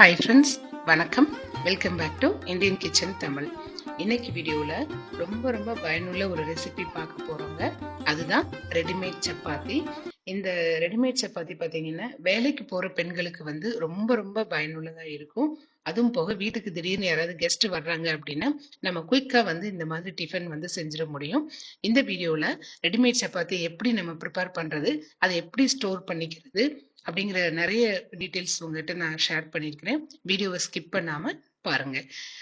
Hi friends வணக்கம். Welcome back to Indian kitchen Tamil இன்னைக்கு வீடியோவில் ரொம்ப ரொம்ப பயனுள்ள ஒரு ரெசிபி பார்க்க போகிறோங்க அதுதான் ரெடிமேட் சப்பாத்தி. இந்த ரெடிமேட் சப்பாத்தி பார்த்தீங்கன்னா வேலைக்கு போகிற பெண்களுக்கு வந்து ரொம்ப ரொம்ப பயனுள்ளதாக இருக்கும். அதுவும் போக வீட்டுக்கு திடீர்னு யாராவது கெஸ்ட் வர்றாங்க அப்படின்னா நம்ம குயிக்காக வந்து இந்த மாதிரி டிஃபன் வந்து செஞ்சிட முடியும். இந்த வீடியோவில் ரெடிமேட் சப்பாத்தி எப்படி நம்ம ப்ரிப்பேர் பண்ணுறது அதை எப்படி ஸ்டோர் பண்ணிக்கிறது அப்படிங்கிற நிறைய டீட்டெயில்ஸ் உங்ககிட்ட நான் ஷேர் பண்ணியிருக்கிறேன் வீடியோவை ஸ்கிப் பண்ணாமல் பாருங்க.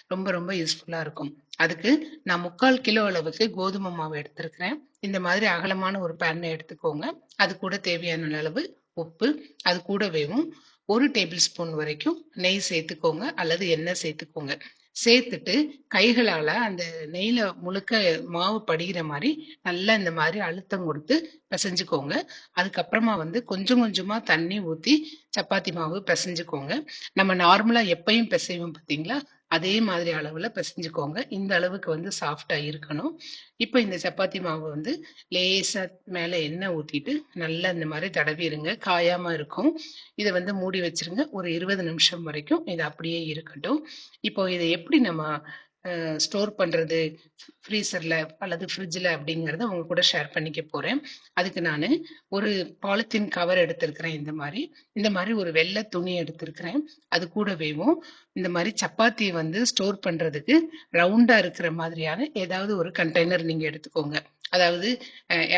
ரொம்ப ரொம்ப யூஸ்ஃபுல்லா இருக்கும். அதுக்கு நான் முக்கால் கிலோ அளவுக்கு கோதுமை மாவு எடுத்திருக்கிறேன். இந்த மாதிரி அகலமான ஒரு பேனை எடுத்துக்கோங்க. அது கூட தேவையான அளவு உப்பு அது கூடவேவும் ஒரு டேபிள் ஸ்பூன் வரைக்கும் நெய் சேர்த்துக்கோங்க அல்லது எண்ணெய் சேர்த்துக்கோங்க. சேர்த்துட்டு கைகளால அந்த நெய்ல முழுக்க மாவு படிகிற மாதிரி நல்லா இந்த மாதிரி அழுத்தம் கொடுத்து பிசைஞ்சுக்கோங்க. அதுக்கப்புறமா வந்து கொஞ்சம் கொஞ்சமா தண்ணி ஊத்தி சப்பாத்தி மாவு பிசைஞ்சுக்கோங்க. நம்ம நார்மலா எப்பயும் பிசைவோம் பார்த்தீங்களா? அதே மாதிரி அளவில் பிசைஞ்சுக்கோங்க. இந்த அளவுக்கு வந்து சாஃப்டாக இருக்கணும். இப்போ இந்த சப்பாத்தி மாவு வந்து லேசாக மேலே எண்ணெய் ஊற்றிட்டு நல்லா இந்த மாதிரி தடவிடுங்க. காயாமல் இருக்கும். இதை வந்து மூடி வச்சிருங்க. ஒரு இருபது நிமிஷம் வரைக்கும் இது அப்படியே இருக்கட்டும். இப்போ இதை எப்படி நம்ம ஸ்டோர் பண்ணுறது ஃப்ரீசரில் அல்லது ஃப்ரிட்ஜில் அப்படிங்கிறத உங்க கூட ஷேர் பண்ணிக்க போகிறேன் அதுக்கு நான் ஒரு பாலித்தீன் கவர் எடுத்திருக்கிறேன் இந்த மாதிரி. இந்த மாதிரி ஒரு வெள்ளை துணி எடுத்திருக்கிறேன். அது கூடவேவும் இந்த மாதிரி சப்பாத்தி வந்து ஸ்டோர் பண்ணுறதுக்கு ரவுண்டாக இருக்கிற மாதிரியான ஏதாவது ஒரு கண்டெய்னர் நீங்கள் எடுத்துக்கோங்க. அதாவது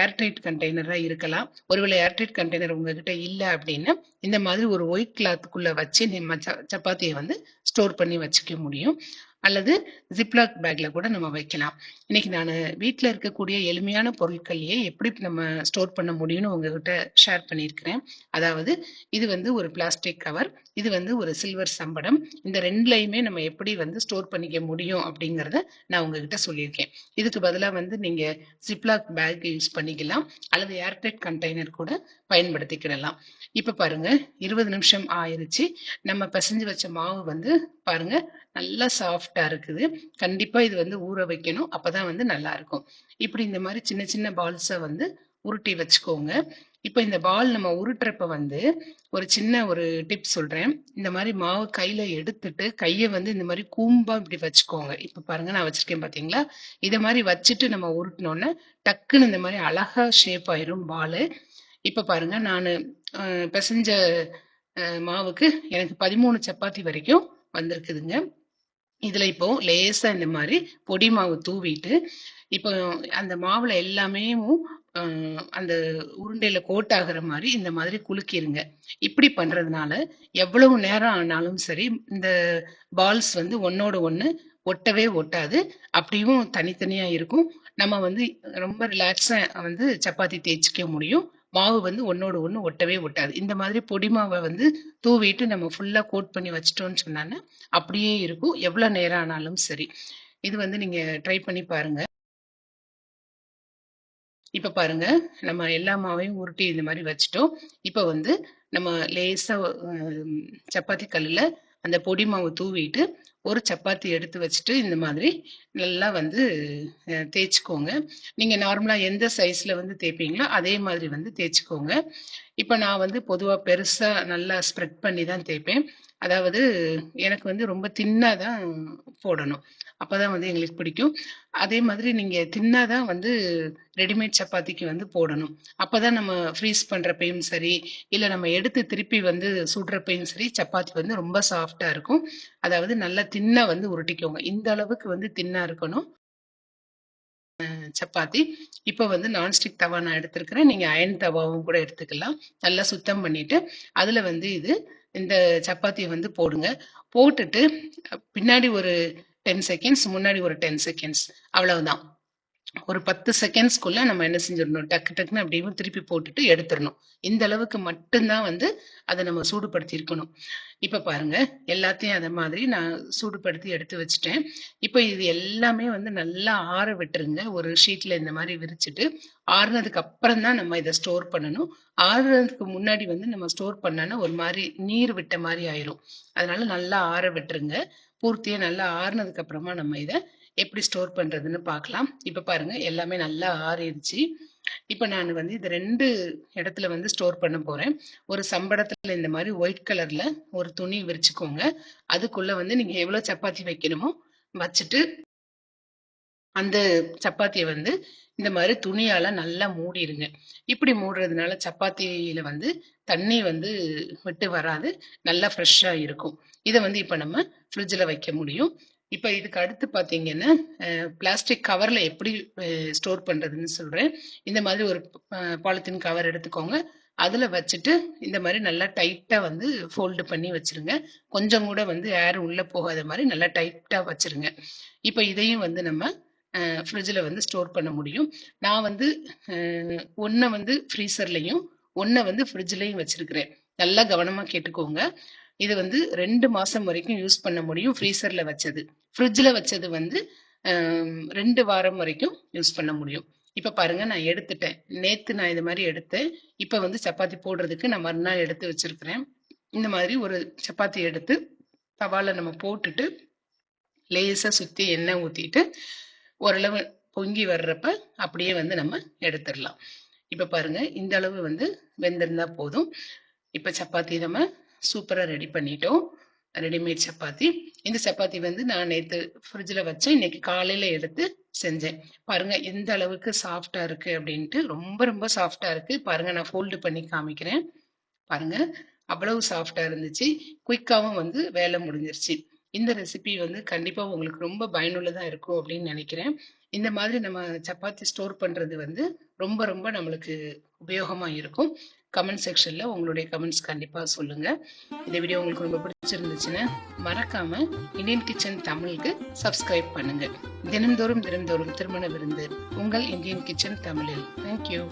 ஏர்டைட் கண்டெய்னராக இருக்கலாம். ஒருவேளை ஏர்டைட் கண்டெய்னர் உங்ககிட்ட இல்லை அப்படின்னா இந்த மாதிரி ஒரு ஒயிட் கிளாத்துக்குள்ளே வச்சு நம்ம சப்பாத்தியை வந்து ஸ்டோர் பண்ணி வச்சுக்க முடியும். அல்லது ஜிப்லாக் பேக்ல கூட நம்ம வைக்கலாம். இன்னைக்கு நான் வீட்டில் இருக்கக்கூடிய எளிமையான பொருட்களையே எப்படி நம்ம ஸ்டோர் பண்ண முடியும்னு உங்ககிட்ட ஷேர் பண்ணியிருக்கிறேன். அதாவது இது வந்து ஒரு பிளாஸ்டிக் கவர் இது வந்து ஒரு சில்வர் சம்படம். இந்த ரெண்டுலையுமே நம்ம எப்படி வந்து ஸ்டோர் பண்ணிக்க முடியும் அப்படிங்கிறத நான் உங்ககிட்ட சொல்லியிருக்கேன். இதுக்கு பதிலாக வந்து நீங்கள் ஜிப்லாக் பேக் யூஸ் பண்ணிக்கலாம். அல்லது ஏர்டைட் கண்டெய்னர் கூட பயன்படுத்திக்கிடலாம். இப்போ பாருங்க இருபது நிமிஷம் ஆயிருச்சு. நம்ம பிசைஞ்சு வச்ச மாவு வந்து பாருங்க. நல்லா சாஃப்டா இருக்குது. கண்டிப்பா இது வந்து ஊற வைக்கணும். அப்பதான் வந்து நல்லா இருக்கும் இப்படி இந்த மாதிரி சின்ன சின்ன பால்ஸை வந்து உருட்டி வச்சுக்கோங்க. இப்போ இந்த பால் நம்ம உருட்டுறப்ப வந்து ஒரு சின்ன ஒரு டிப் சொல்றேன். இந்த மாதிரி மாவு கையில எடுத்துட்டு கையை வந்து இந்த மாதிரி கூம்பா இப்படி வச்சுக்கோங்க. இப்போ பாருங்க நான் வச்சிருக்கேன் பாத்தீங்களா? இதை மாதிரி வச்சுட்டு நம்ம உருட்டினோன்னா டக்குன்னு இந்த மாதிரி அழகா ஷேப் ஆயிரும் பால் இப்ப பாருங்க நான் பிசைஞ்ச மாவுக்கு எனக்கு பதிமூணு சப்பாத்தி வரைக்கும் வந்திருக்குதுங்க. இதுல இப்போ லேசா இந்த மாதிரி பொடி மாவு தூவிட்டு இப்போ அந்த மாவுல எல்லாமே அந்த உருண்டையில கோட் ஆகுற மாதிரி இந்த மாதிரி குலுக்கிருங்க. இப்படி பண்றதுனால எவ்வளவு நேரம் ஆனாலும் சரி இந்த பால்ஸ் வந்து ஒன்னோட ஒன்று ஒட்டவே ஒட்டாது. அப்படியும் தனித்தனியா இருக்கும். நம்ம வந்து ரொம்ப ரிலாக்ஸா வந்து சப்பாத்தி தேய்ச்சிக்க முடியும். மாவு வந்து ஒன்னோட ஒன்று ஒட்டவே ஒட்டாது. இந்த மாதிரி பொடி மாவை வந்து தூவிட்டு நம்ம ஃபுல்லாக கோட் பண்ணி வச்சிட்டோம்னு சொன்னாங்க அப்படியே இருக்கும். எவ்வளோ நேரம் ஆனாலும் சரி. இது வந்து நீங்கள் ட்ரை பண்ணி பாருங்க. இப்போ பாருங்க. நம்ம எல்லா மாவையும் உருட்டி இந்த மாதிரி வச்சிட்டோம். இப்போ வந்து நம்ம லேசாக சப்பாத்தி கல்லில் அந்த பொடி மாவு தூவிட்டு ஒரு சப்பாத்தி எடுத்து வச்சுட்டு இந்த மாதிரி நல்லா வந்து தேய்ச்சிக்கோங்க. நீங்கள் நார்மலாக எந்த சைஸில் வந்து தேய்ப்பீங்களோ அதே மாதிரி வந்து தேய்ச்சிக்கோங்க. இப்போ நான் வந்து பொதுவாக பெருசாக நல்லா ஸ்ப்ரெட் பண்ணி தான் தேய்ப்பேன். அதாவது எனக்கு வந்து ரொம்ப தின்னாக தான் போடணும். அப்போ தான் வந்து எங்களுக்கு பிடிக்கும். அதே மாதிரி நீங்கள் தின்னாக தான் வந்து ரெடிமேட் சப்பாத்திக்கு வந்து போடணும். அப்போ தான் நம்ம ஃப்ரீஸ் பண்ணுறப்பையும் சரி இல்லை நம்ம எடுத்து திருப்பி வந்து சுடுறப்பையும் சரி சப்பாத்தி வந்து ரொம்ப சாஃப்டாக இருக்கும். அதாவது நல்லா தின்னா வந்து உருட்டிக்கோங்க. இந்த அளவுக்கு வந்து தின்னாக இருக்கணும். சப்பாத்தி. இப்போ வந்து நான்ஸ்டிக் தவா நான் எடுத்திருக்கிறேன். நீங்கள் அயன் தவாவும் கூட எடுத்துக்கலாம். நல்லா சுத்தம் பண்ணிட்டு அதில் வந்து இது இந்த சப்பாத்தியை வந்து போடுங்க. போட்டுட்டு பின்னாடி ஒரு டென் செகண்ட்ஸ் முன்னாடி ஒரு டென் செகண்ட்ஸ் அவ்வளவுதான். ஒரு பத்து செகண்ட்ஸ்க்குள்ள நம்ம என்ன செஞ்சிடணும்? டக்கு டக்குன்னு அப்படியே திருப்பி போட்டுட்டு எடுத்துடணும். இந்த அளவுக்கு மட்டும்தான் வந்து அதை நம்ம சூடுபடுத்தி இருக்கணும். இப்ப பாருங்க எல்லாத்தையும் அதை மாதிரி நான் சூடுபடுத்தி எடுத்து வச்சுட்டேன். இப்போ இது எல்லாமே வந்து நல்லா ஆற விட்டுருங்க. ஒரு ஷீட்ல இந்த மாதிரி விரிச்சிட்டு ஆறுனதுக்கு அப்புறம் தான் நம்ம இதை ஸ்டோர் பண்ணணும். ஆறுனதுக்கு முன்னாடி வந்து நம்ம ஸ்டோர் பண்ணோன்னா ஒரு மாதிரி நீர் விட்ட மாதிரி ஆயிரும். அதனால நல்லா ஆற விட்டுருங்க. பூர்த்தியை நல்லா ஆறுனதுக்கு அப்புறமா நம்ம இதை எப்படி ஸ்டோர் பண்ணுறதுன்னு பார்க்கலாம். இப்போ பாருங்க எல்லாமே நல்லா ஆறிடுச்சு. இப்போ நான் வந்து இது ரெண்டு இடத்துல வந்து ஸ்டோர் பண்ண போகிறேன் ஒரு சம்படத்தில் இந்த மாதிரி ஒயிட் கலரில் ஒரு துணி விரிச்சுக்கோங்க. அதுக்குள்ளே வந்து நீங்கள் எவ்வளோ சப்பாத்தி வைக்கணுமோ வச்சுட்டு அந்த சப்பாத்தியை வந்து இந்த மாதிரி துணியால நல்லா மூடிடுங்க. இப்படி மூடுறதுனால சப்பாத்தியில வந்து தண்ணி வந்து விட்டு வராது. நல்லா ஃப்ரெஷ்ஷாக இருக்கும். இதை வந்து இப்போ நம்ம ஃப்ரிட்ஜில் வைக்க முடியும். இப்போ இதுக்கு அடுத்து பார்த்தீங்கன்னா பிளாஸ்டிக் கவரில் எப்படி ஸ்டோர் பண்ணுறதுன்னு சொல்கிறேன் இந்த மாதிரி ஒரு பாலித்தீன் கவர் எடுத்துக்கோங்க. அதில் வச்சுட்டு இந்த மாதிரி நல்லா டைட்டாக வந்து ஃபோல்டு பண்ணி வச்சுருங்க. கொஞ்சம் கூட வந்து ஏர் உள்ளே போகாத மாதிரி நல்லா டைட்டாக வச்சுருங்க. இப்போ இதையும் வந்து நம்ம ஃப்ரிட்ஜில் வந்து ஸ்டோர் பண்ண முடியும். நான் வந்து ஒன்றை வந்து ஃப்ரீசர்லையும் ஒன்றை வந்து ஃப்ரிட்ஜ்லேயும் வச்சுருக்கிறேன். நல்லா கவனமாக கேட்டுக்கோங்க. இது வந்து ரெண்டு மாதம் வரைக்கும் யூஸ் பண்ண முடியும் ஃப்ரீசரில் வச்சது. ஃப்ரிட்ஜில் வச்சது வந்து ரெண்டு வாரம் வரைக்கும் யூஸ் பண்ண முடியும். இப்போ பாருங்க நான் எடுத்துட்டேன். நேற்று நான் இது மாதிரி எடுத்தேன். இப்போ வந்து சப்பாத்தி போடுறதுக்கு நான் மறுநாள் எடுத்து வச்சிருக்கிறேன். இந்த மாதிரி ஒரு சப்பாத்தி எடுத்து தவாவில் நம்ம போட்டுட்டு லேசாக சுற்றி எண்ணெய் ஊற்றிட்டு ஓரளவு பொங்கி வர்றப்ப அப்படியே வந்து நம்ம எடுத்துடலாம். இப்போ பாருங்க இந்த அளவு வந்து வெந்திருந்தா போதும். இப்போ சப்பாத்தி நம்ம சூப்பராக ரெடி பண்ணிட்டோம். ரெடிமேட் சப்பாத்தி. இந்த சப்பாத்தி வந்து நான் நேற்று ஃப்ரிட்ஜில் வச்சேன். இன்னைக்கு காலையில் எடுத்து செஞ்சேன். பாருங்க எந்த அளவுக்கு சாஃப்டா இருக்கு அப்படின்ட்டு. ரொம்ப ரொம்ப சாஃப்டா இருக்கு. பாருங்க நான் ஃபோல்டு பண்ணி காமிக்கிறேன். பாருங்க அவ்வளவு சாஃப்டா இருந்துச்சு. குயிக்காவும் வந்து வேலை முடிஞ்சிருச்சு. இந்த ரெசிபி வந்து கண்டிப்பா உங்களுக்கு ரொம்ப பயனுள்ளதா இருக்கும் அப்படின்னு நினைக்கிறேன். இந்த மாதிரி நம்ம சப்பாத்தி ஸ்டோர் பண்றது வந்து ரொம்ப ரொம்ப நம்மளுக்கு உபயோகமா இருக்கும். கமெண்ட் செக்ஷனில் உங்களுடைய கமெண்ட்ஸ் கண்டிப்பாக சொல்லுங்கள் இந்த வீடியோ உங்களுக்கு ரொம்ப பிடிச்சிருந்துச்சுன்னா மறக்காமல் இந்தியன் கிச்சன் தமிழுக்கு சப்ஸ்கிரைப் பண்ணுங்கள் தினந்தோறும் தினந்தோறும் திருமண விருந்து உங்கள் இந்தியன் கிச்சன் தமிழில். தேங்க்யூ